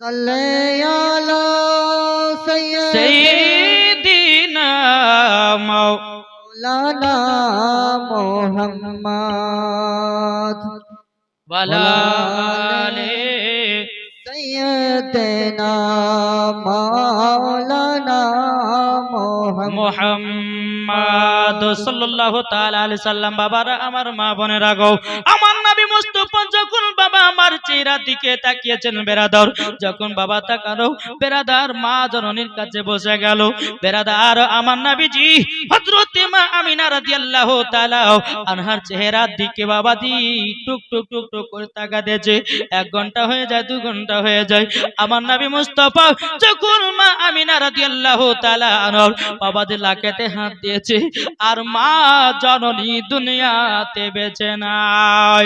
صلی علی سید سيدنا مو مولانا محمد ولا آل سیدنا مولانا محمد মোহাম্মদ সাল্লাল্লাহু তাআলা আলাইহি সাল্লাম বাবারা আমার মা বোনেরা গো আমার নবী মুস্তাফা যখন বাবা আমার চেহারা দিকে তাকিয়েছেন বেরাদার, যখন বাবা তাকালো, বেরাদার মা জননীর কাছে বসে গেল, বেরাদার আমার নবীজি হযরত মা আমিনা রাদিয়াল্লাহু তাআলা আনহার চেহারার দিকে বাবা দি টুক টুক টুক টুক করে তাকাতেছে, এক ঘণ্টা হয়ে যায়, দু ঘণ্টা হয়ে যায়, আমার নবী মুস্তাফা যখন মা আমিনা রাদিয়াল্লাহু তাআলা আনহার বাবাদের লাকেতে হাত দিয়েছে, আর মা জননী দুনিয়াতে বেঁচে নাই।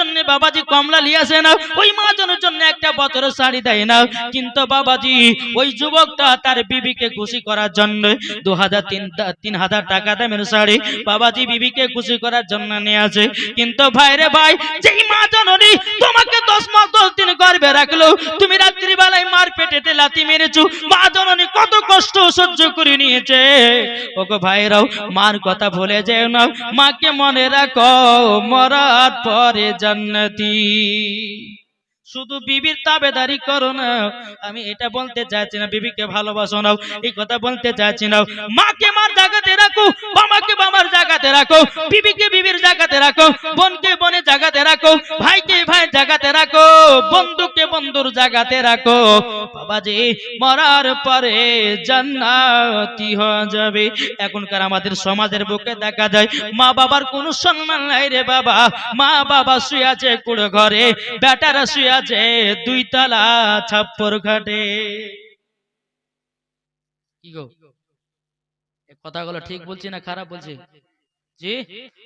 জন্য বাবাজি কমলা আসে না, ওই মা জননীর জন্য একটা বছর শাড়ি দেয় না। কিন্তু বাবাজি, ওই যুবকটা তার বিবিকে খুশি করার জন্য দু হাজার তিন হাজার টাকা দামের শাড়ি বাবাজি বিবিকে খুশি করার জন্য নিয়ে আসে। কিন্তু ভাইরে ভাই, যেই মা জননী তোমাকে দশ মাস দশ দিন গর্বে রাখল, তুমি রাত্রিবেলায় মার পেটেতে লাথি মেরেছো মা জননী কত কষ্ট সহ্য করে নিয়েছে। ওগো ভাইরাও, মার কথা ভুলে যেও না, মাকে মনে রাখো, মরার পরে জান্নাতি শুধু বিবির তাবেদারি করো না, আমি এটা বলতে চাইছি না, বিবিকে ভালোবাসো নাও, এই কথা বলতে চাইছি না মাকে মার জায়গাতে রাখো, বাবাকে বাবার জায়গাতে রাখো, বিবিকে বিবির জায়গাতে রাখো, বোনকে বনে জায়গাতে রাখো, ভাইকে ভাই জায়গাতে রাখো বন্ধুকে বন্ধুর জায়গাতে রাখো। বাবাজি, মরার পরে জান্নাতি হয়ে যাবে। এখনকার আমাদের সমাজের বুকে দেখা যায়, মা বাবার কোনো সম্মান নাই রে বাবা। মা বাবা শুয়ে আছে কুড়ো ঘরে, বেটারা শুয়ে আছে দুই তলা ছাপ্পর ঘাটে। কি গো? কথাগুলো ঠিক বলছি না খারাপ বলছি? জি?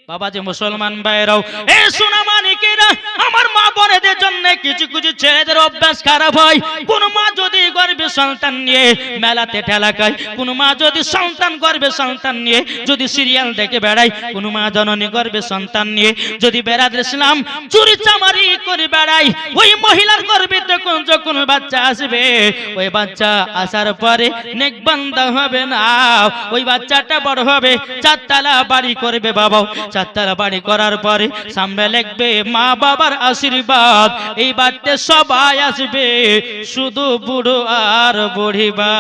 বাবা যে মুসলমান ভাইরাও, এ মানিকেরা আমার মা জন্য কিছু কিছু ছেলেদের অভ্যাস খারাপ হয়। কোন মা যদি গর্বে সন্তান নিয়ে মেলাতে ঠেলা খায়, কোন মা যদি সন্তান গর্বে সন্তান নিয়ে যদি সিরিয়াল দেখে কোন মা জননী গর্বে সন্তান নিয়ে যদি ইসলাম চুরি চামারি করে বেড়ায়, ওই মহিলার গর্বে তখন যখন বাচ্চা আসবে, ওই বাচ্চা আসার পরে নেকবান্দা হবে না। ওই বাচ্চাটা বড় হবে, চারতলা বাড়ি করবে বাবা চারতলা বাড়ি করার পরে সামনে লিখবে মা বাবার আশীর্বাদ। এই বাড়িতে সবাই আসবে, শুধু বুড়ো আর বুড়িবা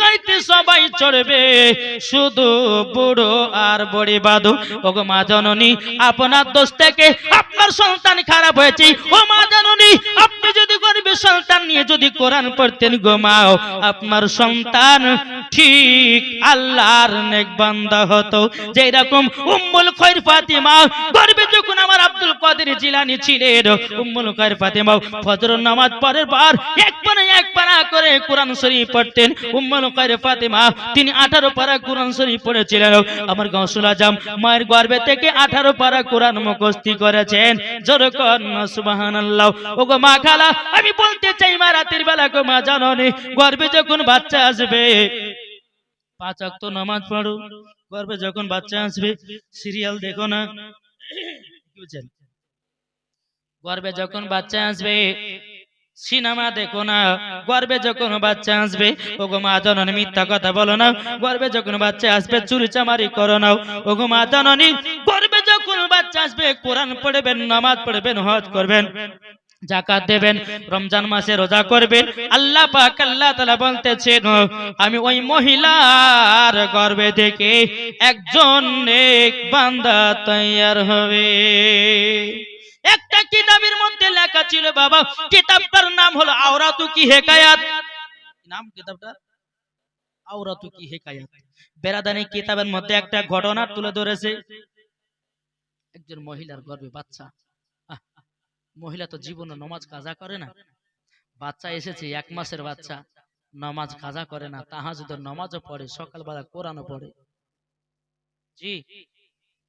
গাড়িতে সবাই শুধু বুড়ো আর মা। জননী, আপনার আপনার সন্তান খারাপ হয়েছে। ও মা জননী সন্তান নিয়ে যদি কোরআন পড়তেন ঘুমাও মাও আপনার সন্তান ঠিক আল্লাহর নেক বান্দা হতো। যেই রকম উম্মুল খৈর ফাতিমা গর্বে যখন আমার আব্দুল কাদের জিলানি ছিলেন, উম্মুল খৈর ফাতিমা ফজর নামাজ পরের পর এক পারা এক পারা করে কোরআন শরীফ পড়তেন। উম্মুল খৈর ফাতিমা তিনি 18 পারা কোরআন শরীফ পড়েছিলেন। আমার গাউসুল আজম মায়ের গর্ভে থেকে 18 পারা কোরআন মুখস্থি করেছেন। জোর কর না, সুবহানাল্লাহ। ওগো মা খালা, আমি বলতে চাই মা রাতের বেলা গো মা জাননি গর্ভে যখন বাচ্চা আসবে পাঁচ অক্ত নামাজ পড়ো। গর্ভে যখন বাচ্চা আসবে সিরিয়াল দেখো না। কি বলছেন? গর্ভে যখন বাচ্চা আসবে সিনেমা দেখো না। গর্বে যখন বাচ্চা আসবে ওগো মা জননী মিথ্যা কথা বলো না। গর্বে যখন বাচ্চা আসবে চুরি চামারি করো না ওগো মা জননী গর্বে যখন বাচ্চা আসবে কোরআন পড়বেন নামাজ পড়বেন হজ করবেন। জাকাত দেবেন, রমজান মাসে রোজা করবেন। আল্লাহ পাক আল্লাহ তাআলা বলতেছেন, আমি ওই মহিলার গর্ভে থেকে একজন নেক বান্দা তৈয়ার হবে। একটা কিতাবের মধ্যে লেখা ছিল, বাবা, কিতাবটার নাম হলো আওরাতু কি হেকায়াত? নাম কিতাবটা? আওরাতু কি হেকায়াত? বেরাদানি কিতাবের মধ্যে একটা ঘটনা তুলে ধরেছে। একজন মহিলার গর্ভে বাচ্চা। মহিলা তো জীবনে নমাজ কাজা করে না। বাচ্চা এসেছে, এক মাসের বাচ্চা। নমাজ কাজা করে না তাহা যদি নমাজও পড়ে, সকালবেলা কোরআনও পড়ে। জি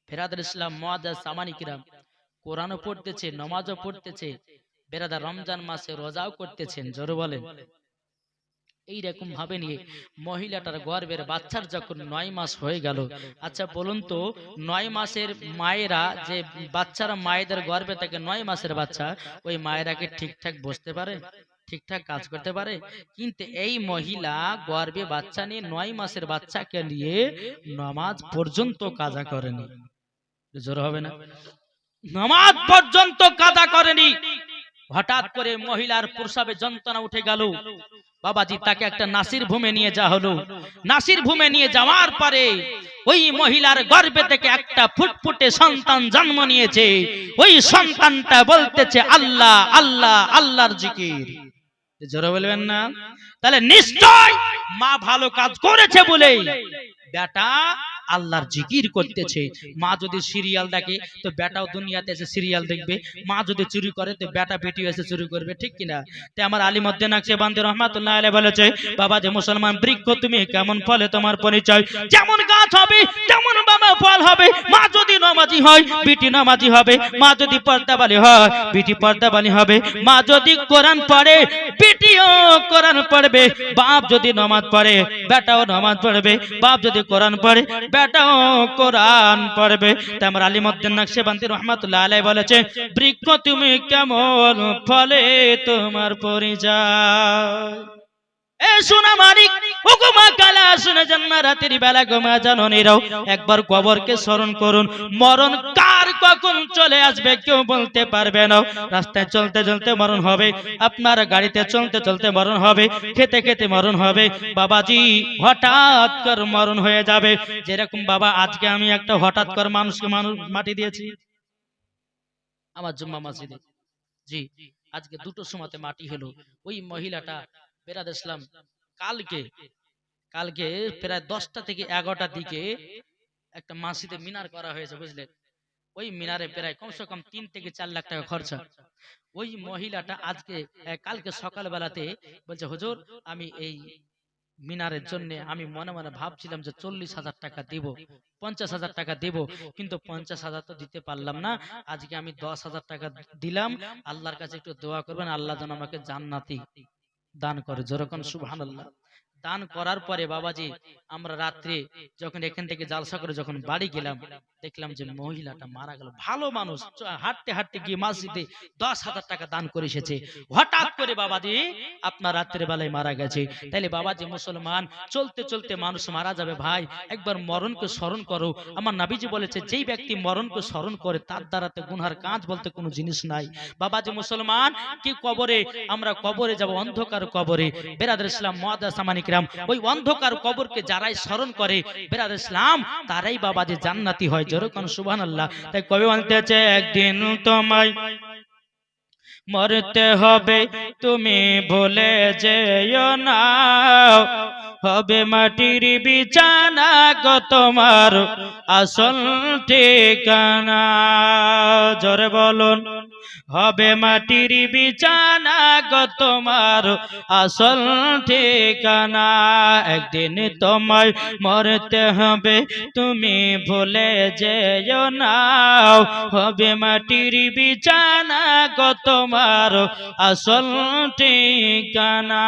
ফেরাদুল ইসলাম মোয়াজ্জাজ সামানি কিরাম। কোরআনও পড়তেছে, নমাজও পড়তেছে। বেরাদা রমজান মাসে রোজাও করতেছেন, জোরে বলেন। এইরকম ভাবে নিয়ে মহিলাটার গর্ভের বাচ্চার যখন নয় মাস হয়ে গেল আচ্ছা বলুন তো নয় মাসের মায়েরা যে বাচ্চারা মায়েদের গর্ভে থাকে নয় মাসের বাচ্চা ওই মায়েরাকে ঠিকঠাক বসতে পারে? ঠিকঠাক কাজ করতে পারে? কিন্তু এই মহিলা গর্ভে বাচ্চা নিয়ে নয় মাসের বাচ্চাকে নিয়ে নামাজ পর্যন্ত কাজা করেনি। জোর হবে না। নামাজ পর্যন্ত কাজা করেনি। হঠাৎ করে মহিলার প্রসাবে যন্ত্রণা উঠে গেল। বাবাজি, তাকে একটা নাসির ভূমে নিয়ে যাওয়া হলো। নাসির ভূমে নিয়ে যাওয়ার পরে ওই মহিলার গর্ভে থেকে একটা ফুটফুটে সন্তান জন্ম নিয়েছে। ওই সন্তানটা বলতেছে, আল্লাহ আল্লাহ, আল্লাহর জিকির। জোরে বলবেন না? তাহলে নিশ্চয় মা ভালো কাজ করেছে বলেই। বেটা আল্লাহর জিকির করতেছে। মা যদি সিরিয়াল দেখে তো বেটাও দুনিয়াতে এসে সিরিয়াল দেখবে। মা যদি চুরি করে তো বেটা বেটি এসে চুরি করবে ঠিক কিনা? তে আমার আলী মধ্যে নাকশে বান্ধে রহমাতুল্লাহ আলাই বলেছে বাবা যে মুসলমান বৃক্ষ তুমি কেমন ফলে তোমার পরিচয়? যেমন গাছ হবে তেমন বাবা ফল হবে। মা যদি নামাজি হয় বিটি নামাজি হবে। মা যদি পর্দাবালি হয় বিটি পর্দাবালি হবে। মা যদি কোরআন পড়ে বিটিও কোরআন পড়বে। বাপ যদি নামাজ পড়ে বেটাও নামাজ পড়বে। বাপ যদি কোরআন পড়ে বেটাও কোরআন পড়বে। তেমন আলিমুদ্দিন নকশবন্দি রহমাতুল্লাহ আলাই বলেছে, বৃক্ষ তুমি কেমন ফলে তোমার পরিচয়? একবার কবরকে স্মরণ করুন। মরণ কার কখন চলে আসবে কেউ বলতে পারবে না। রাস্তায় চলতে চলতে মরণ হবে, আপনার গাড়িতে চলতে চলতে মরণ হবে, খেতে খেতে মরণ হবে। বাবাজি, হঠাৎ কর মরণ হয়ে যাবে। যেরকম বাবা, আজকে আমি একটা হঠাৎ কর মানুষকে মানুষ মাটি দিয়েছি। আমার জুম্মা জি, আজকে দুটো সময়তে মাটি হলো। ওই মহিলাটা বেরাদ ইসলাম কালকে কালকে প্রায় দশটা থেকে এগারোটার দিকে একটা মাসিদে মিনার করা হয়েছে বুঝলেন ওই মিনারে প্রায় কমসে কম তিন থেকে চার লাখ টাকা খরচা। ওই মহিলাটা আজকে কালকে সকালবেলাতে বলছে, হুজুর, আমি এই মিনারের জন্য আমি মনে মনে ভাবছিলাম যে চল্লিশ হাজার টাকা দিব, পঞ্চাশ হাজার টাকা দেব, কিন্তু পঞ্চাশ হাজার তো দিতে পারলাম না। আজকে আমি দশ হাজার টাকা দিলাম। আল্লাহর কাছে একটু দোয়া করবেন, আল্লাহ যেন আমাকে জান্নাতি দান করে। যেরকম সুবহান আল্লাহ দান করার পরে বাবাজি, আমরা রাত্রে যখন এখান থেকে জালসা করে যখন বাড়ি গেলাম, দেখলাম যে মহিলাটা মারা গেল। ভালো মানুষ হাঁটতে হাঁটতে গিয়ে মসজিদে দশ হাজার টাকা দান করে এসেছে। হঠাৎ করে বাবাজি, আপনার রাত্রে বেলায় মারা গেছে। তাইলে বাবাজি মুসলমান, চলতে চলতে মানুষ মারা যাবে ভাই। একবার মরণকে স্মরণ করো। আমার নাবিজি বলেছে, যেই ব্যক্তি মরণকে স্মরণ করে, তার দ্বারাতে গুনহার কাজ বলতে কোনো জিনিস নাই। বাবাজি মুসলমান, কি কবরে? আমরা কবরে যাব, অন্ধকার কবরে। বেরাদ ইসলাম মহাদা সামানিকরাম ওই অন্ধকার কবরকে যারাই স্মরণ করে, বেরাদ ইসলাম, তারাই বাবাজি জান্নাতি হয় যেরকম সুবহান আল্লাহ তাই কবি বলতেছে একদিন তোমায় মরতে হবে, তুমি ভুলে যেও না। হবে মাটির বিছানা গো তোমার আসল ঠিকানা। জোরে বলুন। হবে মাটির বিছানা গো তোমার আসল ঠিকানা। একদিন তোমায় মরতে হবে, তুমি ভুলে যেও না। হবে মাটির বিছানা গো তোমার আসল ঠিকানা।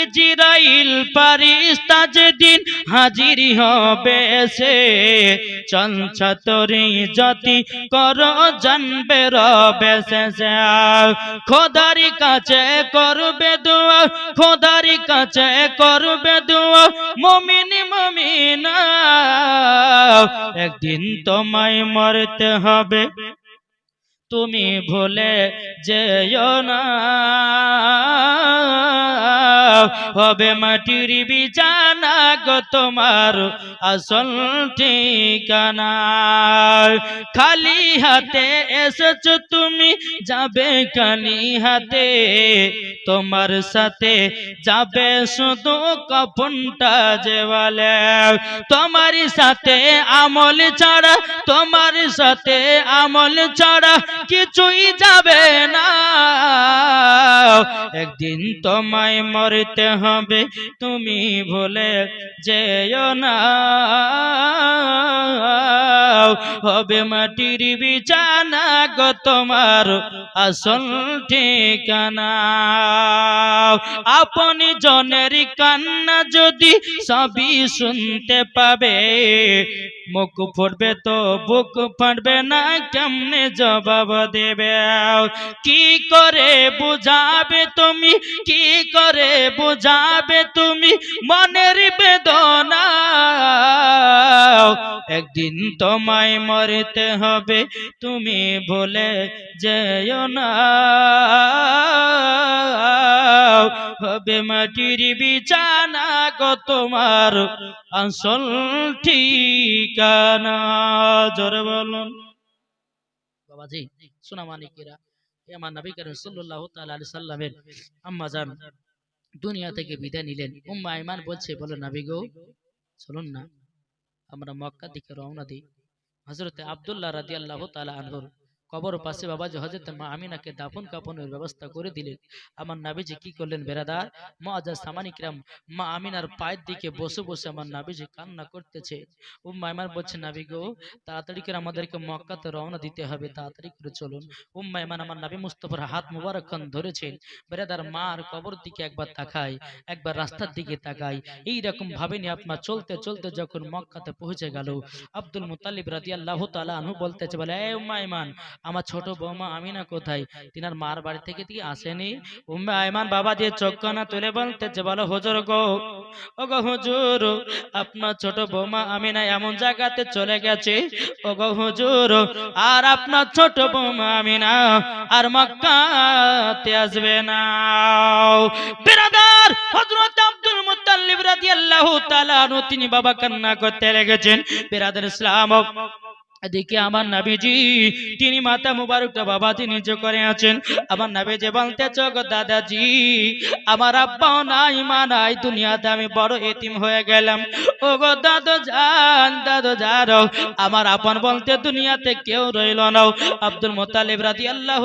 ইজরাইল পারিস্তা যেদিন হাজির হবে সে চঞ্চতরি জাতি কর, জানবে রবে সে খোদারি কাছে করবে দোয়া, খোদারি কাছে করবে দোয়া, মমিন মমিনা। একদিন তোমায় মরতে হবে। তুমি ভুলে যেও না। হবে মাটির বিছানা গো তোমার আসল ঠিকানা। খালি হাতে এসেছ তুমি যাবে খালি হাতে। তোমার সাথে যাবে শুধু কপনটা যে বলে। তোমার সাথে আমল ছাড়া তোমার সাথে আমল ছাড়া কিছুই যাবে না। একদিন তোমায় মরতে হবে, তুমি ভুলে যেও না। হবে মাটির বিছানা গো তোমার আসল ঠিকানা। আপনি জনের কান্না যদি সবই শুনতে পাবে, মুখ ফুটবে তো বুক ফাটবে না, কেমনে জবাব দেবে। কি করে বুঝাবে তুমি? কি করে বুঝাবে তুমি? মনের বেদনা। একদিন তোমায় মরতে হবে, তুমি বলে যেও না। হবে মাটির বিছানা গো তোমার আসল ঠিকানা। জোরে বলুন। বাবাজি সোনা মানিকেরা এ আমার নবী করিম সাল্লাল্লাহু তাআলা আলাইহি সাল্লামের আম্মা জান দুনিয়া থেকে বিদায় নিলেন। উম্মা আইমান বলছে, বলো নবী গো, চলুন না। আমরা মক্কা দিকে রওনা দিই। হযরতে আব্দুল্লাহ রাদিয়াল্লাহু তাআলা আনহুর কবর পাশে বাবাজি হযরত মা আমিনাকে দাফন কাফনের ব্যবস্থা করে দিলেন। আমার নাবিজি কি করলেন বেরাদার? মুআজ্জাজ সামানিকরাম মা আমিনার পায়ের দিকে বসে বসে আমার নাবিজি কান্না করতেছে। উম্মা আইমান বলছে, নাবি গো, তাড়াতাড়ি করে আমাদেরকে মক্কাতে রওনা দিতে হবে, তাড়াতাড়ি করে চলুন। উম্মা ইমান আমার নাবি মুস্তফার হাত মুবারকখান ধরেছেন। বেরাদার মার কবর দিকে একবার তাকায়, একবার রাস্তার দিকে তাকায়। এই রকম ভাবে নিয়ে আপনার চলতে চলতে যখন মক্কাতে পৌঁছে গেল, আব্দুল মুতালিব রাদিয়াল্লাহু তাআলা আনহু বলতেছে, বলে, এ উম্মা ইমান আমার ছোট বৌমা আমিনা কোথায়? তিনার মার বাড়ি থেকে কি আসেনি। উম্মা ইমান বাবা দিয়ে চোখ কানা তুলে বলতেছে বলো হুজুর গো ও গো হুজুর আপনার ছোট বৌমা আমিনা এমন জায়গাতে চলে গেছে। ও গো হুজুর আর আপনার ছোট বৌমা আমিনা আর মক্কাতে আসবে না। বিরাদার হযরত আব্দুল মুত্তালিব রাদিয়াল্লাহু তাআলা তিনি বাবা কান্না করতে লেগেছেন। বিরাদার ইসলাম এদিকে আমার নাবিজি, তিনি মাতা মুবারকটা বাবাজি নিজ করে আছেন। আমার নাবিজি বলতে, চোখ দাদাজি, আমার আব্বাও নাই, মা নাই, দুনিয়াতে আমি বড় এতিম হয়ে গেলাম। ও গো দাদু জান দাদু যারো আমার আপন বলতে দুনিয়াতে কেউ রইল না। আব্দুল মোতালিব রাদি আল্লাহ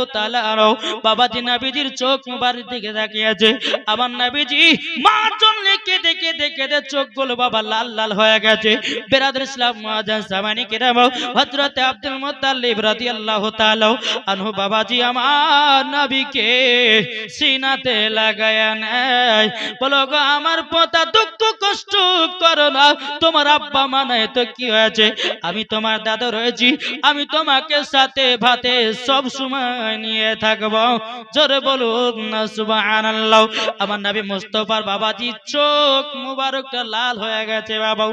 আরও বাবাজি নাবিজির চোখ মুবারক দিকে তাকিয়েছে। আমার নাবিজি, মা জন্য কেঁদে কেঁদে কেঁদে চোখগুলো বাবা লাল লাল হয়ে গেছে। বেরাদুল ইসলাম মুআজ্জাজ জামানি কিরাম হযরত আব্দুল মুত্তালিব রাদিয়াল্লাহু তাআলা আনহু বাবাজি আমার নবীকে সিনাতে লাগায়া নেয়। বলো গো, আমার পোতা দুঃখ কষ্ট করো না। তোমার আব্বা মানায় তো কি হয়েছে? আমি তোমার দাদা রয়েছি, আমি তোমাকে সাথে ভাতে সব সময় নিয়ে থাকব। জোরে বলুন না, সুবহানাল্লাহ। আমার নবী মুস্তাফার বাবাজি চোখ মুবারকটা লাল হয়ে গেছে বাবা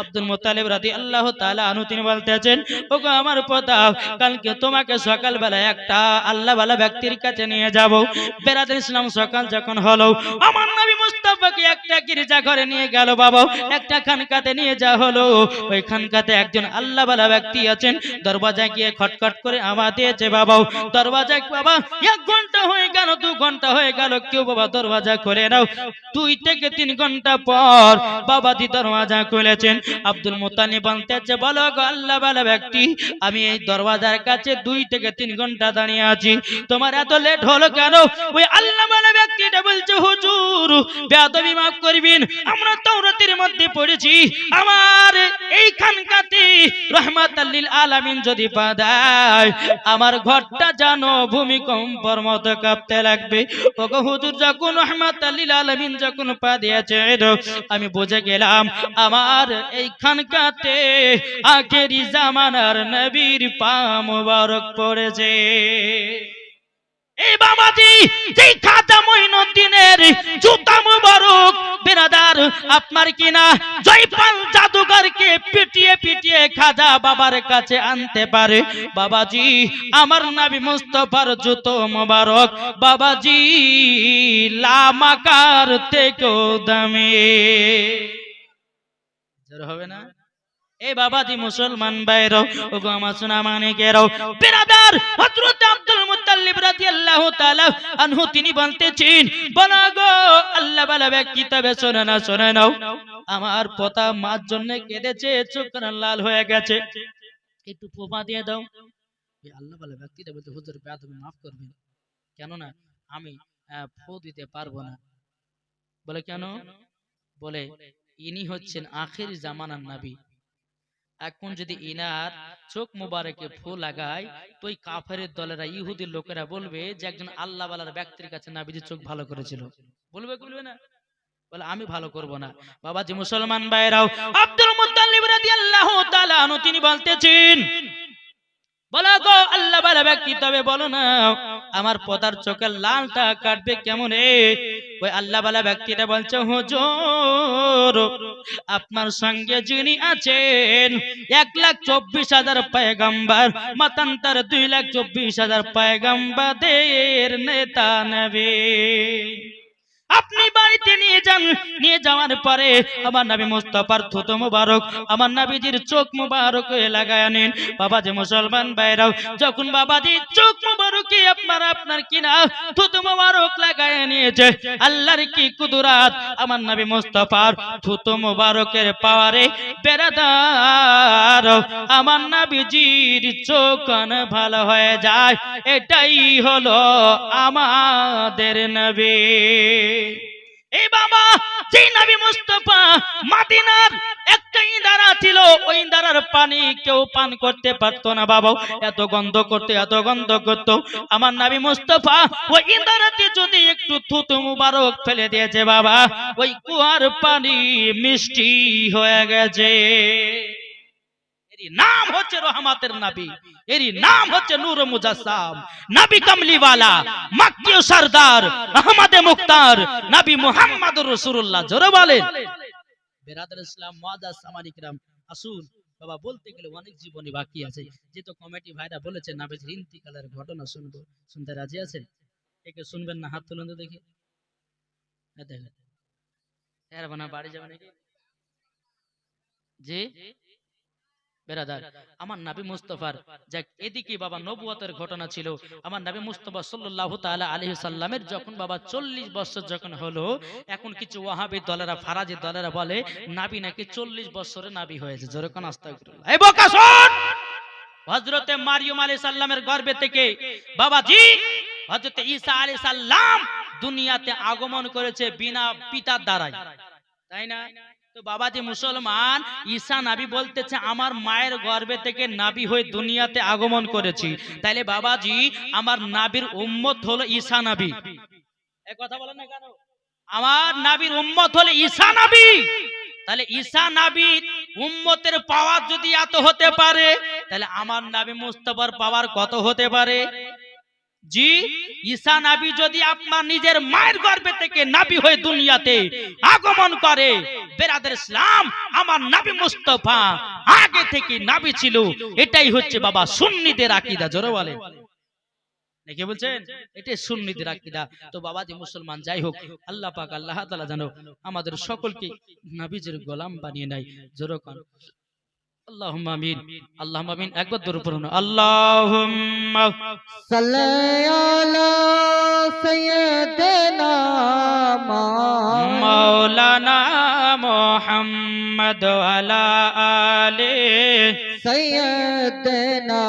আব্দুল মুত্তালিব রাদিয়াল্লাহু তাআলা আনহু তিনি বলতেছেন ওগো, আমার পোতা, কালকে তোমাকে সকালবেলা একটা আল্লাহওয়ালা ব্যক্তির কাছে নিয়ে যাব। বেরাদের ইসলাম সকাল যখন হলো, আমার নবী মুস্তাফাকে একটা গির্জা ঘরে নিয়ে গেল বাবা। একটা খানকাতে নিয়ে যা হলো। ওই খানকাতে একজন আল্লাহওয়ালা ব্যক্তি আছেন। দরওয়াজায় গিয়ে খটখট করে আমা দিয়েছে বাবা। দরওয়াজায় বাবা, এক ঘণ্টা হয়ে গেল, দু ঘণ্টা হয়ে গেল, কেউ বাবা দরওয়াজা করে নাও। দুই থেকে তিন ঘণ্টা পর বাবাজি দরওয়াজা খুলেছেন। আব্দুল মুতানি বলতেছে, বলো গো, আল্লাহ বালা ব্যক্তি আমি এই দরওয়াজার কাছে দুই থেকে তিন ঘণ্টা দাঁড়িয়ে আছি। তোমার এত লেট হলো কেন? ওই আল্লাহ ব্যক্তিটা বলছে, হুজুর, বেয়াদবি মাফ করবেন, আমরা তাওরাতের মধ্যে পড়েছি। আমার এই খানকাতে রহমাতাল্লিল আলামিন যদি পাদায় আমার ঘরটা জানো ভূমিকম্পর মতো কাঁপতে লাগবে। ওগো হুজুর, যখন রহমাতাল্লিল আলামিন যখন পা দিয়েছে, আমি বুঝে গেলাম, আমার এই খানকাতে আখেরি জামানার নবীর পা মুবারক পড়েছে। এই বাবাজি, যেই খাজা মঈনুদ্দিনের জুতা মুবারক বেরাদার আপনার কিনা জয়পাল জাদুকরকে পিটিয়ে পিটিয়ে খাজা বাবার কাছে আনতে পারে? বাবাজি, আমার নাবি মুস্তফার জুতো মোবারক। বাবাজি, লামাকার থেকেও দামি। হবে না? বাবাজি মুসলমান আমার সোনা মানিকেরও বিরাদার হযরত আব্দুল মুত্তালিব রাদিয়াল্লাহু তাআলা আনহু, তিনি গো, আল্লাহ শোনে না, শোনে নাও। আমার পোতা মার জন্য কেঁদেছে চোখ লাল হয়ে গেছে। একটু পোপা দিয়ে দাও। আল্লাহ বলা ব্যক্তিটা বলতে, হুজুর, বেয়াদবি মাফ করবেন। কেন না আমি ফু দিতে পারব না। বলে কেন? বলে, ইনি হচ্ছেন আখির জামানার নবী। এখন যদি ইনার চোখ মোবারকে ফু লাগায় তো ওই কাফেরের দলেরা ইহুদির লোকেরা বলবে যে একজন আল্লাহ বালার ব্যক্তির কাছে নাবিজি চোখ ভালো করেছিল। বলবে বলবে না। বলে আমি ভালো করব না। বাবাজি মুসলমান ভাইরাও আব্দুল মুত্তালিব রাদিয়াল্লাহু তাআলা তিনি বলতেছেন বলো গো আল্লাহ বালা ব্যক্তি তবে বলো না। আমার পদার চোখের লালটা কাটবে কেমন? ওই আল্লাহ বালা ব্যক্তিটা বলছে, হুজুর, আপনার সঙ্গে যিনি আছেন, এক লাখ চব্বিশ হাজার পায়গাম্বার, মতান্তর দুই লাখ চব্বিশ হাজার পায়গাম্বাদের নেতা নেবে। আপনি বাড়িতে নিয়ে যান। নিয়ে যাওয়ার পরে আমার নবী মুস্তাফার থুতু মুবারক, আমার নবীজির চোখ মুবারক লাগায় আনেন। বাবাজি মুসলমান বাইরাও যখন বাবাজি চোখ মুবারকে আপনার আপনার কিনা থুতু মুবারক লাগায় নিয়েছে। আল্লাহর কি কুদরাত? আমার নবী মুস্তাফার থুতু মুবারকের পাওয়ারে বেড়াদার আমার নবীজির চোখ কান ভালো হয়ে যায়। এটাই হলো আমাদের নবী। এই বাবা যে নবী মুস্তফা মাদিনার একটা ছিল, ওই ইন্দারার পানি কেউ পান করতে পারতো না বাবা। এত গন্ধ করতে, এত গন্ধ করত। আমার নবী মুস্তফা ওই ইন্দারাতে যদি একটু থুতু মুবারক ফেলে দিয়েছে বাবা, ওই কুয়ার পানি মিষ্টি হয়ে গেছে। এরই নাম হচ্ছে রহমাতের নবী। এরই নাম হচ্ছে নূর মুজাসসাম। নবী কামলিওয়ালা মাক্কিয় সরদার, আহমদে মুক্তার, নবী মুহাম্মদুর রাসূলুল্লাহ। জোরে বলেন। বেরাদার ইসলাম মুআদ্দাস সামানিকরাম আসুন। বাবা, বলতে গেলে অনেক জীবনী বাকি আছে। যেহেতু কমিটি ভাইরা বলেছে নাবিজের ইন্তিকালের ঘটনা শুনব। শুনতে রাজি আছেন? একে শুনবেন না, হাত তুলুন তো দেখি। দেখেন। বাড়ি যাবে নাকি? জি? বেরাদার, আমার নাবি মুস্তফার। যাক, এদিকে বাবা নবুয়তের ঘটনা ছিল। আমার নাবি মুস্তফা সাল্লাল্লাহু তাআলা আলাইহি সাল্লামের যখন বাবা 40 বছর যখন হলো, এখন কিছু ওয়াহাবি দলেরা, ফারাজি দলেরা বলে, নাবি নাকি 40 বছরে নাবি হয়েছে। বোকা শোন! হযরতে মারিয়ম আলাইহিস সালামের গর্ভে থেকে বাবাজি, হযরতে ঈসা আলাইহিস সালাম দুনিয়াতে আগমন করেছে বিনা পিতার দ্বারাই। তাই না? বাবাজি মুসলমান, ঈসা নাবি বলতেছে, আমার মায়ের গর্ভে থেকে নাবি হয়ে দুনিয়াতে আগমন করেছি। তাইলে বাবাজি, আমার নাবির উম্মত হলো ঈসা নাবি। কথা বলেন না কেন? আমার নাবির উম্মত হলো ঈসা নাবি। তাহলে ঈসা নাবি উম্মতের পাওয়ার যদি এত হতে পারে তাহলে আমার নাবি মুস্তফার পাওয়ার কত হতে পারে? জি, ঈসা নাবি যদি আপনার নিজের মায়ের গর্ভে থেকে নাবি হয়ে দুনিয়াতে আগমন করে, বেরাদের ইসলাম আমার নাবি মুস্তফা আগে থেকে নাবি ছিল। এটাই হচ্ছে বাবা সুন্নিদের আকীদা, জোরে বলে নাকি বলছেন? এটাই সুন্নিদের আকীদা। তো বাবাজি মুসলমান, যাই হোক, আল্লাহ পাক, আল্লাহ তাআলা জানো আমাদের সকলকে নাবিজের গোলাম বানিয়ে নাই জোরে কান আল্লাহুম্মা আমিন আল্লাহুম্মা আমিন একবার দরুদ পড়ুন আল্লাহুম্মা صل على سيدنا محمد مولانا محمد وعلى آله سيدنا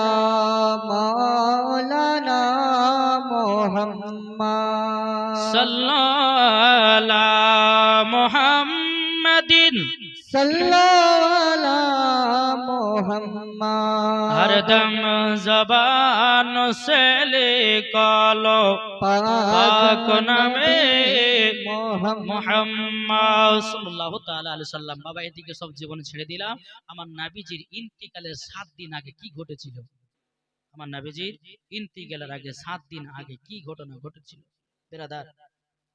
مولانا محمد صلى على محمد صلى على हरदम जबान से ले कालो पाक মোহাম্মদ সাল্লাল্লাহু বাবা এদিকে সব জীবন ছেড়ে দিলাম। আমার নাবিজির ইন্তিকালের 7 দিন আগে কি ঘটেছিল? আমার নাবিজির ইন্তিকালের আগে 7 দিন আগে কি ঘটনা ঘটেছিল? বেরাদার,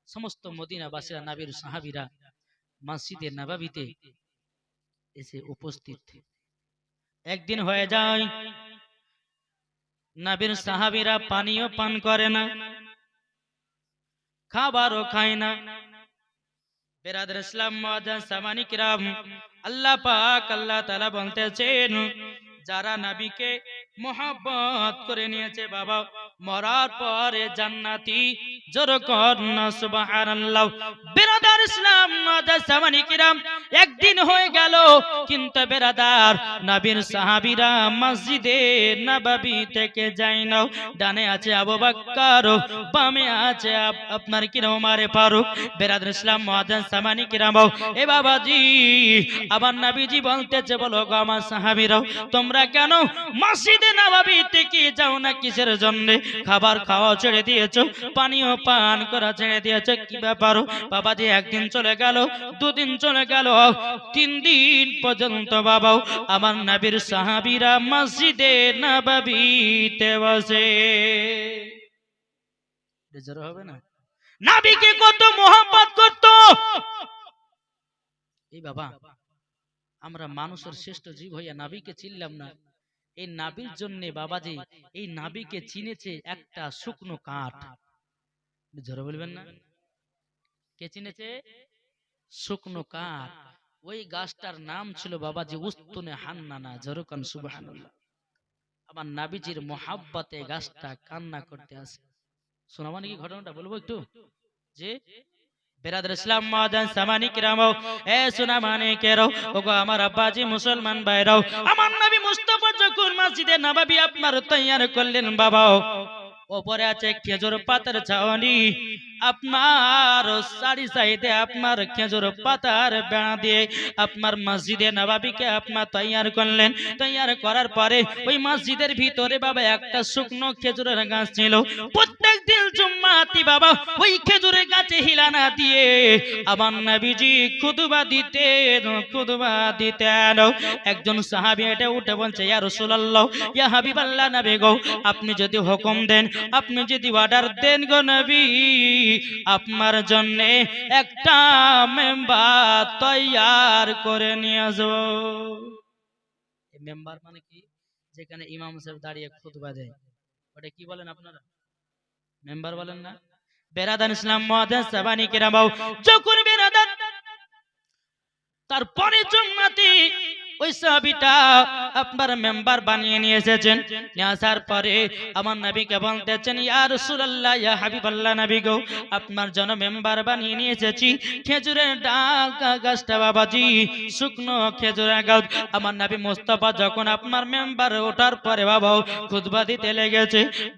সমস্ত মদিনাবাসীরা, নাবির সাহাবিরা মসজিদে নববীতে এসে উপস্থিত। একদিন হয়ে যায়। নবীর সাহাবীরা পানিও পান করে না, খাবারও খায় না। বেরাদের ইসলাম মুআজ্জাজ সামানি কিরাম আল্লাহ পাক আল্লাহ তাআলা বলতেছেন, যারা নবীকে মোহাব্বত করে নিয়েছে, বাবা, মরার পরে জান্নাতি জোর কর না, সুবহানাল্লাহ। বেরাদার ইসলাম মুআজ্জাজ সামানি কিরাম একদিন হয়ে গেল, কিন্তু বেরাদার নবীর সাহাবীরা মসজিদে নববী থেকে যায় না ডানে আছে আবু বকর বামে আছে আপনার কিরাম ফারুক। বেরাদার ইসলাম এ বাবাজি আবার নবীজি বলতেছে, বলো গো আমার তোমরা কেন মসজিদে থেকে যাও না কিসের জন্য? খাবার খাওয়া ছেড়ে দিয়েছ, পানীয় পান করা ছেড়ে দিয়েছ, কি ব্যাপার বাবাজি একদিন চলে গেল, দুদিন চলে গেল, তিন দিন পর্যন্ত বাবাও আমার নবীর সাহাবীরা মসজিদে নববীতে বসে। হবে না? নাবিকে কত মোহাম্মত করত। এই বাবা, আমরা মানুষের শ্রেষ্ঠ জীব হইয়া নাবিকে চিনলাম না। এই নাবির জন্য বাবাজি, এই নাবিকে চিনেছে একটা শুকনো কাঠ। ঝরে বলবেন না? কে চিনেছে শুকনো কাঠ। ওই গাছটার নাম ছিল বাবাজি উস্তুনে হান্নানা, জরুকান সুবহানাল্লাহ। আমার নাবিজির মোহাব্বতে গাছটা কান্না করতে আসে। ঘটনাটা? বলব একটু? যে বেরাদার ইসলাম মাদান সামানি কিরামও এ মানে ওগো আমার আব্বাজি মুসলমান আমার নবী যখন মসজিদে নববী আপনার তৈয়ার করলেন বাবাও, ওপরে আছে খেজুর পাতার ছাউনি। আপনার সারি সাইডে আপনার খেজুর পাতার বেড়া দিয়ে আপনার মসজিদে নবাবিকে আপনার তৈয়ার করলেন। তৈয়ার করার পরে ওই মসজিদের ভিতরে বাবা একটা শুকনো খেজুরের গাছ ছিল। প্রত্যেক দিন জুম্মাতি বাবা ওই খেজুরের গাছে হিলানা দিয়ে আমার নবীজি খুদবা দিতেন খুদবা দিতেন। একজন সাহাবী এটা উঠে বলছে, ইয়া রাসূলুল্লাহ, ইয়া হাবিবাল্লাহ নবী গো, আপনি যদি হুকুম দেন, আপনি যদি অর্ডার দেন গো নবী আপনার জন্য একটা মেম্বার তৈয়ার করে নিয়ে আসব মেম্বার মানে কি? যেখানে ইমাম সাহেব দাঁড়িয়ে খুতবা দেয়। ওটা কি বলেন আপনারা? মেম্বার বলেন না। বেরাদান ইসলাম মহাদান সাবানি কিরামাও যখন বেরাদান তারপরে জুম্মাতি ওই সাহাবিটা আপনার মেম্বার বানিয়ে নিয়ে এসেছেন। নিয়ে আসার পরে আমার নবীকে বলতেছেন, ইয়া রাসূলুল্লাহ, ইয়া হাবিবাল্লাহ নবী গো, আপনার জন্য মেম্বার বানিয়ে নিয়ে এসেছি। খেজুরের ডাল, গাছটা বাবাজি, শুকনো খেজুরের গাছ। আমার নবী মোস্তফা যখন আপনার মেম্বার ওঠার পরে বাবা খুতবা দিতে লেগেছে।